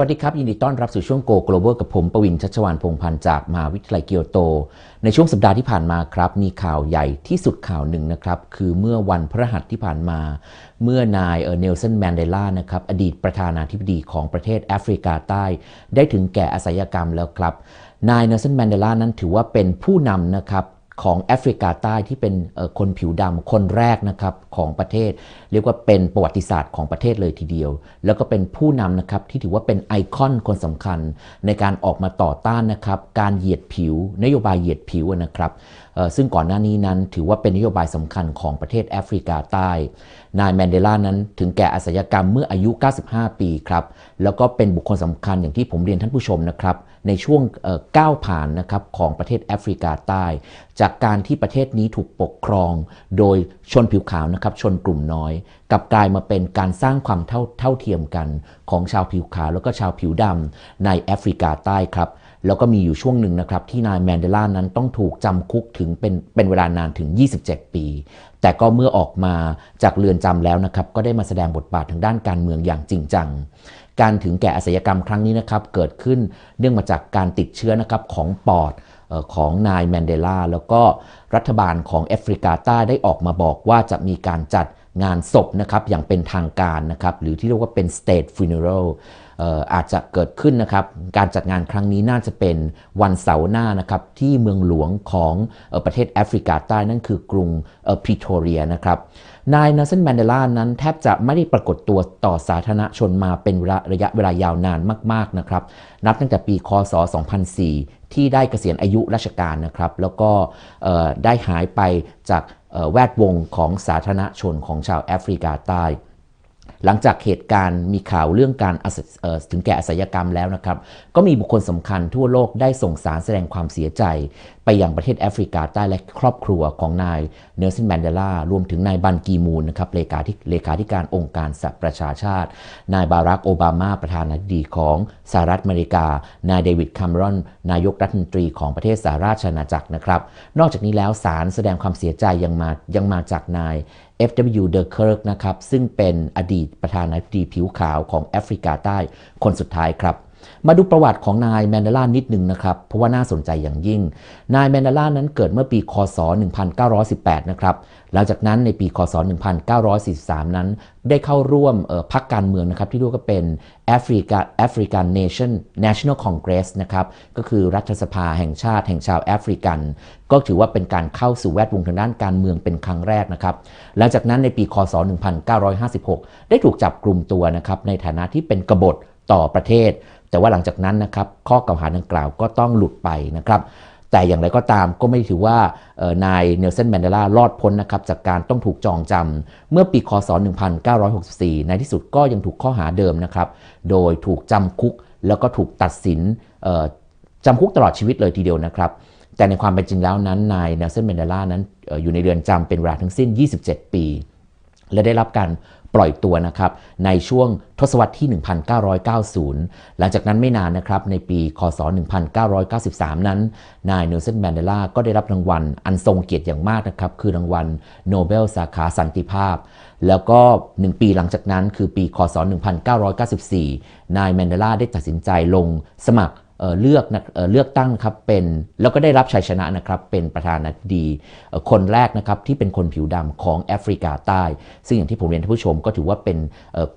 วัสดีครับ ยินดีต้อนรับสู่ช่วง Go Global กับผมประวินชัชวานพงพันธ์จากมหาวิทยาลัยเกียวโต ในช่วงสัปดาห์ที่ผ่านมาครับ มีข่าวใหญ่ที่สุดข่าวหนึ่งนะครับ คือเมื่อวันพฤหัสที่ผ่านมา เมื่อนายเนลสันแมนเดลานะครับอดีตประธานาธิบดีของประเทศแอฟริกาใต้ ได้ถึงแก่อสัยกรรมแล้วครับนายเนลสันแมนเดลานั้นถือว่าเป็นผู้นำนะครับ ของแอฟริกาใต้ที่เป็นคนผิวดำคนแรกนะครับของประเทศ เรียกว่าเป็นประวัติศาสตร์ของประเทศเลยทีเดียว แล้วก็เป็นผู้นำนะครับที่ถือว่าเป็นไอคอนคนสำคัญ ในการออกมาต่อต้านนะครับการเหยียดผิวนโยบายเหยียดผิวนะครับ ซึ่งก่อนหน้านี้นั้นถือว่าเป็นนโยบายสำคัญของประเทศแอฟริกาใต้ นายแมนเดลานั้นถึงแก่อสยกรรมเมื่ออายุ 95 ปีครับ แล้วก็เป็นบุคคลสำคัญอย่างที่ผมเรียนท่านผู้ชมนะครับ ในช่วงก้าวผ่านนะครับของประเทศแอฟริกาใต้ จากการที่ประเทศนี้ถูกปกครอง โดยชนผิวขาวนะครับชนกลุ่มน้อยกลับกลายมาเป็นการสร้างความเท่าเท่าเทียมกัน ของชาวผิวขาวแล้วก็ชาวผิวดำในแอฟริกาใต้ครับ แล้วก็มีอยู่ช่วงหนึ่งนะครับที่นายแมนเดลานั้นต้องถูกจำคุกถึงเป็นเป็นเวลานานถึง 27 ปี แต่ก็เมื่อออกมาจากเรือนจำแล้วนะครับก็ได้มาแสดงบทบาททางด้านการเมืองอย่างจริงจังการถึงแก่อาชญากรรมครั้งนี้นะครับเกิดขึ้นเนื่องมาจากการติดเชื้อนะครับของปอดของนายแมนเดลาแล้วก็รัฐบาลของแอฟริกาใต้ได้ออกมาบอกว่าจะมีการจัดงานศพนะครับอย่างเป็นทางการนะครับหรือที่เรียกว่าเป็น state funeral อาจจะเกิดขึ้นนะครับ การจัดงานครั้งนี้น่าจะเป็นวันเสาร์หน้านะครับที่เมืองหลวงของประเทศแอฟริกาใต้นั่นคือกรุงพรีโทเรียนะครับนายนัสันแมนเดลานั้นแทบจะไม่ได้ปรากฏตัวต่อสาธารณชนมาเป็นระยะเวลายาวนานมากๆนะครับ นับตั้งแต่ปีคศ 2004 ที่ได้เกษียณอายุราชการนะครับ แล้วก็ได้หายไปจากแวดวงของสาธารณชนของชาวแอฟริกาใต้ หลังจากเหตุการณ์มีข่าวเรื่องการถึงแก่อสยกรรมแล้วนะครับ ก็มีบุคคลสำคัญทั่วโลกได้ส่งสารแสดงความเสียใจ ไปยังประเทศแอฟริกาใต้และครอบครัวของนายเนลสันแมนเดลารวมถึงนายบันกีมูนนะครับเลขาธิเลขาธิการองค์การสหประชาชาติ นายบารักโอบามาประธานาธิบดีของสหรัฐอเมริกา นายเดวิดคามรอน นายกรัฐมนตรีของประเทศสหราชอาณาจักรนะครับ นอกจากนี้แล้วสารแสดงความเสียใจยังมายังมาจากนาย F.W. de Klerk นะครับ ซึ่งเป็นอดีตประธานาธิบดีผิวขาวของแอฟริกาใต้คนสุดท้ายครับ มาดูประวัติของนายแมนเดลานิดหนึ่งนะครับ เพราะว่าน่าสนใจอย่างยิ่ง นายแมนเดลานั้นเกิดเมื่อปี คศ 1918 นะครับ หลังจากนั้นในปี คศ 1943 นั้น ได้เข้าร่วมพรรคการเมืองนะครับ ที่เรียกว่าเป็น Africa African Nation National Congress นะครับ ก็คือรัฐสภาแห่งชาติแห่งชาวแอฟริกัน ก็ถือว่าเป็นการเข้าสู่แวดวงทางด้านการเมืองเป็นครั้งแรกนะครับ หลังจากนั้นในปี คศ 1956 ได้ถูกจับกลุ่มตัวนะครับในฐานะที่เป็นกบฏ ต่อประเทศ แต่ว่าหลังจากนั้นนะครับข้อกล่าวหาดังกล่าวก็ต้องหลุดไปนะครับแต่อย่างไรก็ตามก็ไม่ถือว่านายเนลสันแมนเดลารอดพ้นนะครับจากการต้องถูกจองจำเมื่อปีคศ 1964 ในที่สุดก็ยังถูกข้อหาเดิมนะครับโดยถูกจำคุกแล้วก็ถูกตัดสินจำคุกตลอดชีวิตเลยทีเดียวนะครับ แต่ในความเป็นจริงแล้วนั้นนายเนลสันแมนเดลานั้นอยู่ในเรือนจำเป็นเวลาทั้งสิ้น 27 ปี และได้รับการ ปล่อยตัวนะครับในช่วงทศวรรษที่ 1990 หลังจากนั้นไม่นานนะครับในปี คศ 1993 นั้น นายเนลสันแมนเดลาก็ได้รับรางวัลอันทรงเกียรติอย่างมากนะครับ คือรางวัลโนเบลสาขาสันติภาพ แล้วก็ 1 ปีหลังจากนั้นคือปี คศ 1994 นายแมนเดลาได้ตัดสินใจลงสมัคร เลือกเลือกตั้งครับเป็นแล้วก็ได้รับชัยชนะนะครับเป็นประธานาธิบดีคนแรกนะครับที่เป็นคนผิวดำของแอฟริกาใต้ ซึ่งอย่างที่ผมเรียนท่านผู้ชมก็ถือว่าเป็น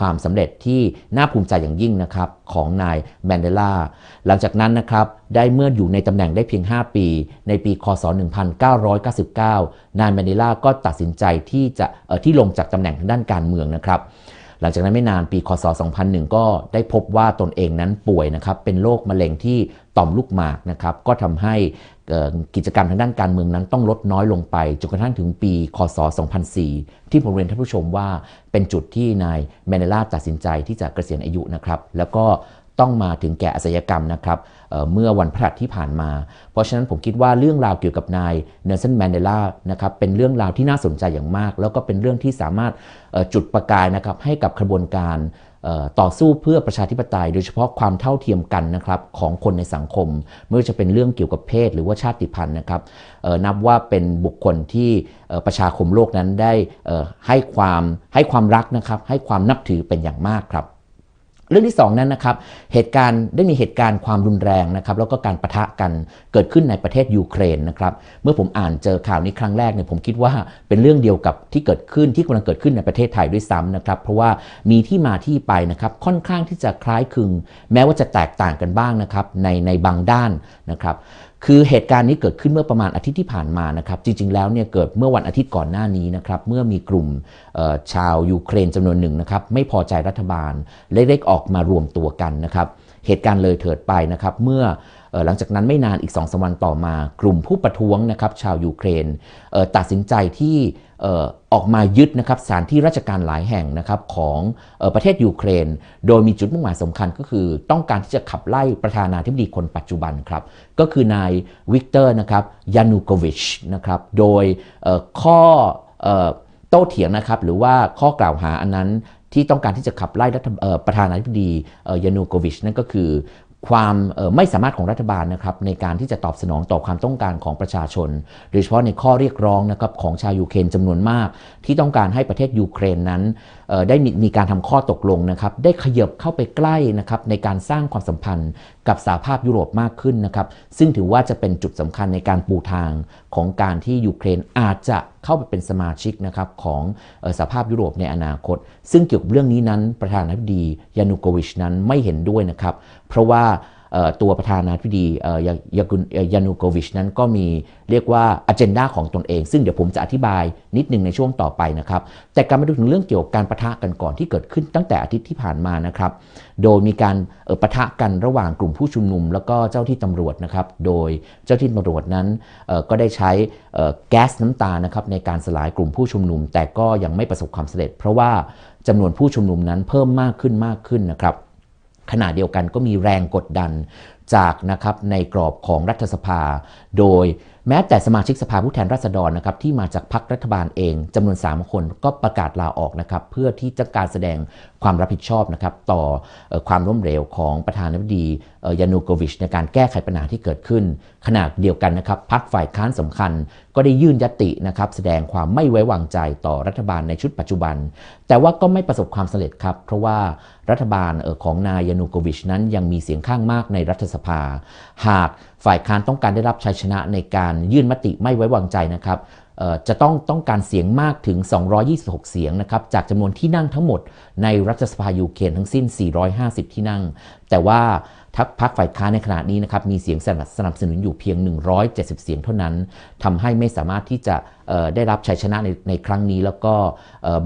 ความสำเร็จที่น่าภูมิใจอย่างยิ่งนะครับของนายแมนเดลาหลังจากนั้นนะครับได้เมื่ออยู่ในตำแหน่งได้เพียง 5 ปี ในปีคศ 1999 นายแมนเดลาก็ตัดสินใจที่จะที่ลงจากตำแหน่งทางด้านการเมืองนะครับ หลังจากนั้นไม่นานปีคศ 2001 ก็ได้พบว่าตนเองนั้นป่วยนะครับเป็นโรคมะเร็งที่ต่อมลูกหมากนะครับก็ทำให้กิจกรรมทางด้านการเมืองนั้นต้องลดน้อยลงไปจนกระทั่งถึงปีคศ 2004 ที่ผมเรียนท่านผู้ชมว่าเป็นจุดที่นายแมนเดลาตัดสินใจที่จะเกษียณอายุนะครับแล้วก็ ต้องมาถึงแก่อาชญากรรมนะครับเเมื่อวันพฤหัสที่ผ่านมา เพราะฉะนั้นผมคิดว่าเรื่องราวเกี่ยวกับนายเนลสันแมนเดลานะครับเป็นเรื่องราวที่น่าสนใจอย่างมาก แล้วก็เป็นเรื่องที่สามารถจุดประกายนะครับให้กับกระบวนการต่อสู้เพื่อประชาธิปไตย โดยเฉพาะความเท่าเทียมกันนะครับของคนในสังคมไม่ว่าจะเป็นเรื่องเกี่ยวกับเพศ หรือว่าชาติพันธุ์นะครับนับว่าเป็นบุคคลที่ประชาคมโลกนั้นได้ให้ความให้ความรักนะครับให้ความนับถือเป็นอย่างมากครับ เรื่องที่สองนั้นนะครับเหตุการณ์ได้มีเหตุการณ์ความรุนแรงนะครับแล้วก็การประทะกันเกิดขึ้นในประเทศยูเครนนะครับเมื่อผมอ่านเจอข่าวนี้ครั้งแรกเนี่ยผมคิดว่าเป็นเรื่องเดียวกับที่เกิดขึ้นที่กำลังเกิดขึ้นในประเทศไทยด้วยซ้ำนะครับเพราะว่ามีที่มาที่ไปนะครับค่อนข้างที่จะคล้ายคลึง แม้ว่าจะแตกต่างกันบ้างนะครับในในบางด้านนะครับ คือเหตุการณ์นี้เกิดขึ้นเมื่อประมาณอาทิตย์ที่ผ่านมานะครับ จริง ๆ แล้วเนี่ยเกิดเมื่อวันอาทิตย์ก่อนหน้านี้นะครับ เมื่อมีกลุ่มชาวยูเครนจำนวนหนึ่งนะครับ ไม่พอใจรัฐบาลเล็กๆออกมารวมตัวกันนะครับ เหตุการณ์เลยเถิดไปนะครับ เมื่อหลังจากนั้นไม่นานอีก2อสวันต่อมากลุ่มผู้ประท้วงนะครับชาวยูเครนตัดสินใจที่ออกมายึดนะครับสถานที่ราชการหลายแห่งนะครับของประเทศยูเครน โดยมีจุดมุ่งหมายสำคัญก็คือ ต้องการที่จะขับไล่ประธานาธิบดีคนปัจจุบันครับก็คือนายวิกเตอร์นะครับยานูโควิชนะครับโดยข้อโต้เถียงนะครับหรือว่าข้อกล่าวหาอันนั้นที่ต้องการที่จะขับไล่ประธานาธิบดียานูโควิชนั่นก็คือ ความไม่สามารถของรัฐบาลนะครับในการที่จะตอบสนองต่อความต้องการของประชาชน โดยเฉพาะในข้อเรียกร้องนะครับของชาวยูเครนจำนวนมาก ที่ต้องการให้ประเทศยูเครนนั้นได้มีการทำข้อตกลงนะครับได้ขยับเข้าไปใกล้นะครับในการสร้างความสัมพันธ์กับสหภาพยุโรปมากขึ้นนะครับซึ่งถือว่าจะเป็นจุดสำคัญในการปูทางของการที่ยูเครนอาจจะ เข้าไปเป็นสมาชิกนะครับของสภาพยุโรปในอนาคต ซึ่งเกี่ยวกับเรื่องนี้นั้นประธานาธิบดียานูโกวิชนั้นไม่เห็นด้วยนะครับ เพราะว่า ตัวประธานาธิบดียากุนยานูโควิชนั้นก็มีเรียกว่าอเจนดาของตนเอง ซึ่งเดี๋ยวผมจะอธิบายนิดหนึ่งในช่วงต่อไปนะครับ แต่การมาดูถึงเรื่องเกี่ยวกับการประทะกันก่อนที่เกิดขึ้นตั้งแต่อาทิตย์ที่ผ่านมานะครับ โดยมีการประทะกันระหว่างกลุ่มผู้ชุมนุม แล้วก็เจ้าที่ตำรวจนะครับ โดยเจ้าที่ตำรวจนั้นก็ได้ใช้แก๊สน้ำตานะครับในการสลายกลุ่มผู้ชุมนุม แต่ก็ยังไม่ประสบความสำเร็จ เพราะว่าจำนวนผู้ชุมนุมนั้นเพิ่มมากขึ้นมากขึ้นนะครับ ขณะเดียวกันก็มีแรงกดดันจากนะครับในกรอบของรัฐสภา โดยแม้แต่สมาชิกสภาผู้แทนราษฎรนะครับที่มาจากพรรครัฐบาลเองจำนวน 3 คนก็ประกาศลาออกนะครับเพื่อที่จะการแสดงความรับผิดชอบนะครับต่อความล้มเหลวของประธานาธิบดี ยานูโควิชในการแก้ไขปัญหาที่เกิดขึ้น ขณะเดียวกันนะครับพรรคฝ่ายค้านสำคัญ ก็ได้ยื่นยตินะครับแสดงความไม่ไว้วางใจต่อรัฐบาลในชุดปัจจุบัน แต่ว่าก็ไม่ประสบความสำเร็จครับ เพราะว่ารัฐบาลของนายยานูโควิชนั้นยังมีเสียงข้างมากในรัฐสภา หากฝ่ายค้านต้องการได้รับชัยชนะในการยื่นมติไม่ไว้วางใจนะครับจะต้องต้องการเสียงมากถึง 226 เสียงนะครับ จากจำนวนที่นั่งทั้งหมดในรัฐสภายูเครนทั้งสิ้น 450 ที่นั่ง แต่ว่า ทักพรรคฝ่ายค้านในขณะนี้นะครับมีเสียงสนับสนับสนุนอยู่เพียง 170 เสียงเท่านั้นทำให้ไม่สามารถที่จะได้รับชัยชนะในในครั้งนี้ แล้วก็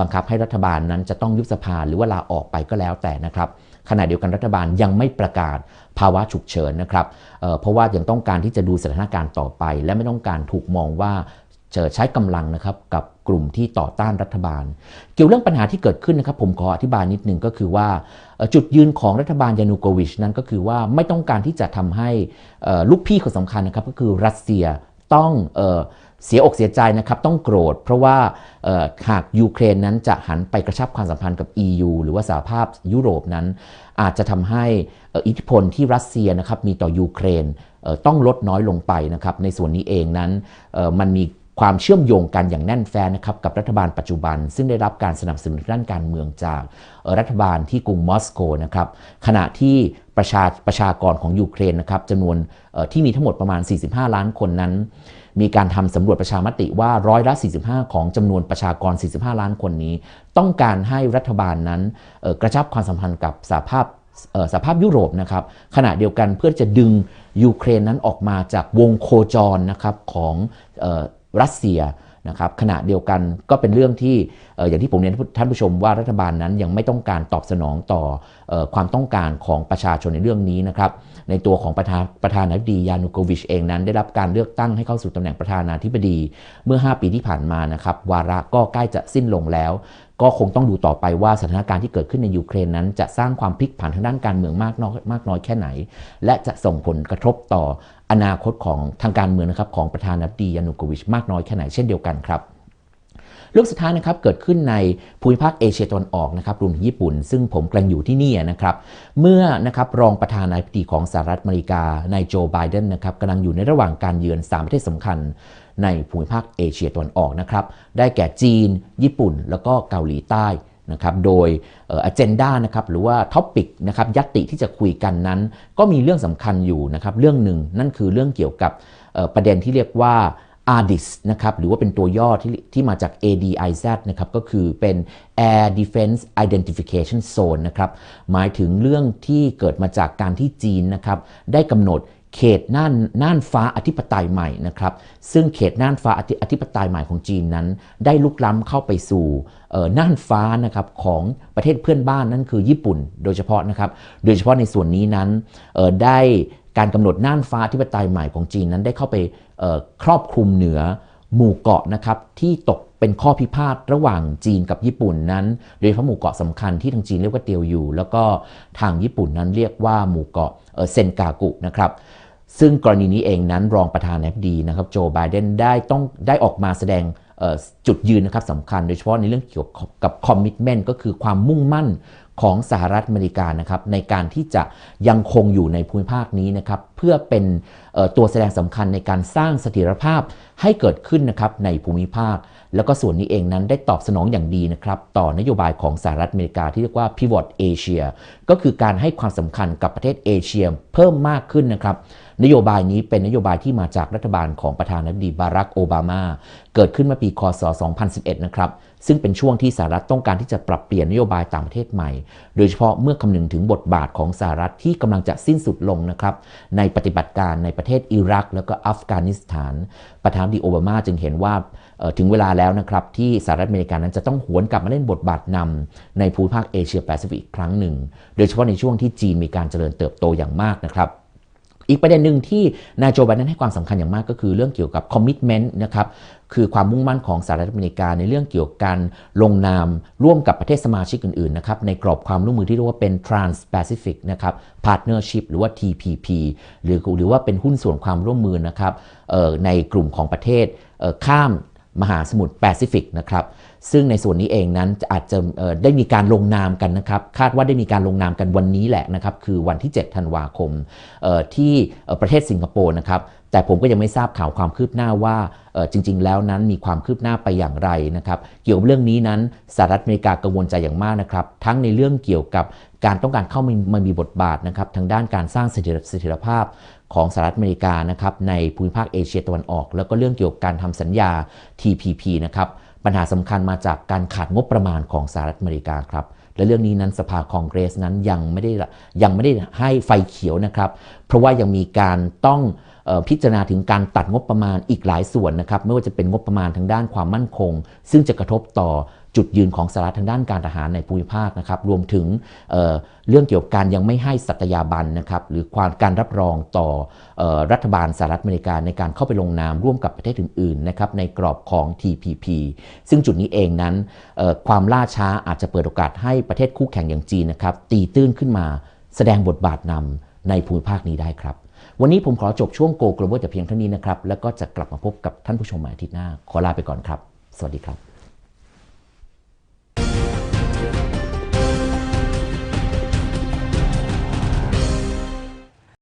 บังคับให้รัฐบาลนั้นจะต้องยุบสภาหรือว่าลาออกไปก็แล้วแต่นะครับขณะเดียวกันรัฐบาลยังไม่ประกาศภาวะฉุกเฉินนะครับเเพราะว่ายังต้องการที่จะดูสถานการณ์ต่อไป และไม่ต้องการถูกมองว่า จะใช้กำลังนะครับกับกลุ่มที่ต่อต้านรัฐบาล เกี่ยวเรื่องปัญหาที่เกิดขึ้นนะครับ ผมขออธิบายนิดนึงก็คือว่าจุดยืนของรัฐบาลยานูโควิชนั้นก็คือว่าไม่ต้องการที่จะทำให้ลูกพี่คนสำคัญนะครับก็คือรัสเซียต้องเสียอกเสียใจนะครับต้องโกรธ เพราะว่าหากยูเครนนั้นจะหันไปกระชับความสัมพันธ์กับ EU หรือว่าสหภาพยุโรปนั้น อาจจะทำให้อิทธิพลที่รัสเซียนะครับมีต่อยูเครนต้องลดน้อยลงไปนะครับในส่วนนี้เองนั้นมันมี ความเชื่อมโยงกันอย่างแน่นแฟ้นนะครับกับรัฐบาลปัจจุบัน ซึ่งได้รับการสนับสนุนด้านการเมืองจากรัฐบาลที่กรุงมอสโกนะครับขณะที่ประชาประชากรของยูเครนนะครับจำนวนที่มีทั้งหมดประมาณ 45 ล้านคนนั้น มีการทำสำรวจประชามติว่าร้อยละ 45 ของจำนวนประชากร 45 ล้านคนนี้ ต้องการให้รัฐบาลนั้นกระชับความสัมพันธ์กับสหภาพสภาพยุโรปนะครับขณะเดียวกันเพื่อจะดึงยูเครนนั้นออกมาจากวงโคจรนะครับของ รัสเซียนะครับขณะเดียวกันก็เป็นเรื่องที่อย่างที่ผมเรียนท่านผู้ชมว่ารัฐบาลนั้นยังไม่ต้องการตอบสนองต่อความต้องการของประชาชนในเรื่องนี้นะครับในตัวของประธานประธานาธิบดียานุโควิชเองนั้นได้รับการเลือกตั้งให้เข้าสู่ตำแหน่งประธานาธิบดีเมื่อ 5 ปีที่ผ่านมานะครับวาระก็ใกล้จะสิ้นลงแล้ว ก็คงต้องดูต่อไปว่าสถานการณ์ที่เกิดขึ้นในยูเครนนั้น จะสร้างความพลิกผันทางด้านการเมืองมากน้อยมากน้อยแค่ไหน และจะส่งผลกระทบต่อ อนาคตของทางการเมืองนะครับของประธานาธิบดียานุโควิชมากน้อยแค่ไหนเช่นเดียวกันครับเรื่องสุดท้ายนะครับเกิดขึ้นในภูมิภาคเอเชียตะวันออกนะครับรวมถึงญี่ปุ่น ซึ่งผมกำลังอยู่ที่นี่นะครับเมื่อนะครับรองประธานาธิบดีของสหรัฐอเมริกานายโจไบเดนนะครับกำลังอยู่ในระหว่างการเยือน 3 ประเทศสำคัญในภูมิภาคเอเชียตะวันออกนะครับได้แก่จีน ญี่ปุ่น แล้วก็เกาหลีใต้ นะครับโดยเอ่อ agenda นะครับหรือว่า topic นะครับยัตติที่จะคุยกันนั้น ก็มีเรื่องสำคัญอยู่นะครับเรื่องหนึ่งนั่นคือเรื่องเกี่ยวกับประเด็นที่เรียกว่า ADIS นะครับหรือว่าเป็นตัวย่อที่ที่มาจาก ADIZ นะครับก็คือเป็น Air Defense Identification Zone นะครับหมายถึงเรื่องที่เกิดมาจากการที่จีนนะครับได้กำหนด เขตน่านน่านฟ้าอธิปไตยใหม่นะครับซึ่งเขตน่านฟ้าอธิอธิปไตยใหม่ของจีนนั้น ได้ลุกล้ำเข้าไปสู่น่านฟ้านะครับของประเทศเพื่อนบ้านนั่นคือญี่ปุ่น โดยเฉพาะนะครับโดยเฉพาะในส่วนนี้นั้นได้การกำหนดน่านฟ้าอธิปไตยใหม่ของจีนนั้นได้เข้าไปครอบคลุมเหนือหมู่เกาะนะครับที่ตกเป็นข้อพิพาทระหว่างจีนกับญี่ปุ่นนั้น โดยเฉพาะหมู่เกาะสำคัญที่ทางจีนเรียกว่าเตียวอยู่แล้วก็ทางญี่ปุ่นนั้นเรียกว่าหมู่เกาะเซนกากุนะครับ ซึ่งกรณีนี้เองนั้นรองประธานาธิบดีนะครับโจไบเดนได้ต้องได้ออกมาแสดงจุดยืนนะครับสำคัญโดยเฉพาะในเรื่องเกี่ยวกับคอมมิชเมนต์ก็คือความมุ่งมั่นของสหรัฐอเมริกานะครับในการที่จะยังคงอยู่ในภูมิภาคนี้นะครับ เพื่อเป็นตัวแสดงสำคัญในการสร้างเสถียรภาพให้เกิดขึ้นนะครับในภูมิภาค แล้วก็ส่วนนี้เองนั้นได้ตอบสนองอย่างดีนะครับต่อนโยบายของสหรัฐอเมริกาที่เรียกว่า Pivot Asia ก็คือการให้ความสำคัญกับประเทศเอเชียเพิ่มมากขึ้นนะครับนโยบายนี้เป็นนโยบายที่มาจากรัฐบาลของประธานาธิบดีบารักโอบามา เกิดขึ้นเมื่อปีคศ 2011 นะครับซึ่งเป็นช่วงที่สหรัฐต้องการที่จะปรับเปลี่ยนนโยบายต่างประเทศใหม่ โดยเฉพาะเมื่อคำนึงถึงบทบาทของสหรัฐที่กำลังจะสิ้นสุดลงนะครับในปฏิบัติการในประเทศอิรัก แล้วก็อัฟกานิสถาน ประธานดีโอบามาจึงเห็นว่าถึงเวลาแล้วนะครับ ที่สหรัฐอเมริกานั้นจะต้องหวนกลับมาเล่นบทบาทนำในภูมิภาคเอเชียแปซิฟิกอีกครั้งหนึ่ง โดยเฉพาะในช่วงที่จีนมีการเจริญเติบโตอย่างมากนะครับ อีกประเด็นหนึ่งที่นายโจไบเดนให้ความสำคัญอย่างมากก็คือเรื่องเกี่ยวกับคอมมิชเมนต์นะครับคือความมุ่งมั่นของสหรัฐอเมริกาในเรื่องเกี่ยวกับการลงนามร่วมกับประเทศสมาชิกอื่นๆนะครับในกรอบความร่วมมือที่เรียกว่าเป็น Trans-Pacific นะครับ Partnership หรือว่า TPP หรือหรือว่าเป็นหุ้นส่วนความร่วมมือนะครับในกลุ่มของประเทศข้าม มหาสมุทรแปซิฟิกนะครับซึ่งในส่วนนี้เองนั้นอาจจะได้มีการลงนามกันนะครับคาดว่าได้มีการลงนามกันวันนี้แหละนะครับคือวันที่ 7 ธันวาคมที่ประเทศสิงคโปร์นะครับแต่ผมก็ยังไม่ทราบข่าวความคืบหน้าว่าจริง ๆ แล้วนั้นมีความคืบหน้าไปอย่างไรนะครับเกี่ยวกับเรื่องนี้นั้นสหรัฐอเมริกากังวลใจอย่างมากนะครับทั้งในเรื่องเกี่ยวกับการต้องการเข้ามามีบทบาทนะครับทางด้านการสร้างเสถียรเสถียรภาพ ของสหรัฐอเมริกานะครับในภูมิภาคเอเชียตะวันออก แล้วก็เรื่องเกี่ยวกับการทำสัญญา TPP นะครับปัญหาสำคัญมาจากการขาดงบประมาณของสหรัฐอเมริกาครับและเรื่องนี้นั้นสภาคองเกรสนั้นยังไม่ได้ยังไม่ได้ให้ไฟเขียวนะครับ เพราะว่ายังมีการต้องพิจารณาถึงการตัดงบประมาณอีกหลายส่วนนะครับ ไม่ว่าจะเป็นงบประมาณทางด้านความมั่นคง ซึ่งจะกระทบต่อ จุดยืนของสหรัฐทางด้านการทหารในภูมิภาคนะครับรวมถึงเเรื่องเกี่ยวกับการยังไม่ให้สัตยาบันนะครับหรือความการรับรองต่ออรัฐบาลสหรัฐอเมริกาในการเข้าไปลงนามร่วมกับประเทศอื่นๆนะครับในกรอบของ TPP ซึ่งจุดนี้เองนั้นความล่าช้าอาจจะเปิดโอกาสให้ประเทศคู่แข่งอย่างจีนนะครับตีตื้นขึ้นมาแสดงบทบาทนำในภูมิภาคนี้ได้ครับ วันนี้ผมขอจบช่วง Go Global แต่เพียงเท่านี้นะครับ แล้วก็จะกลับมาพบกับท่านผู้ชมใหม่อาทิตย์หน้า ขอลาไปก่อนครับ สวัสดีครับ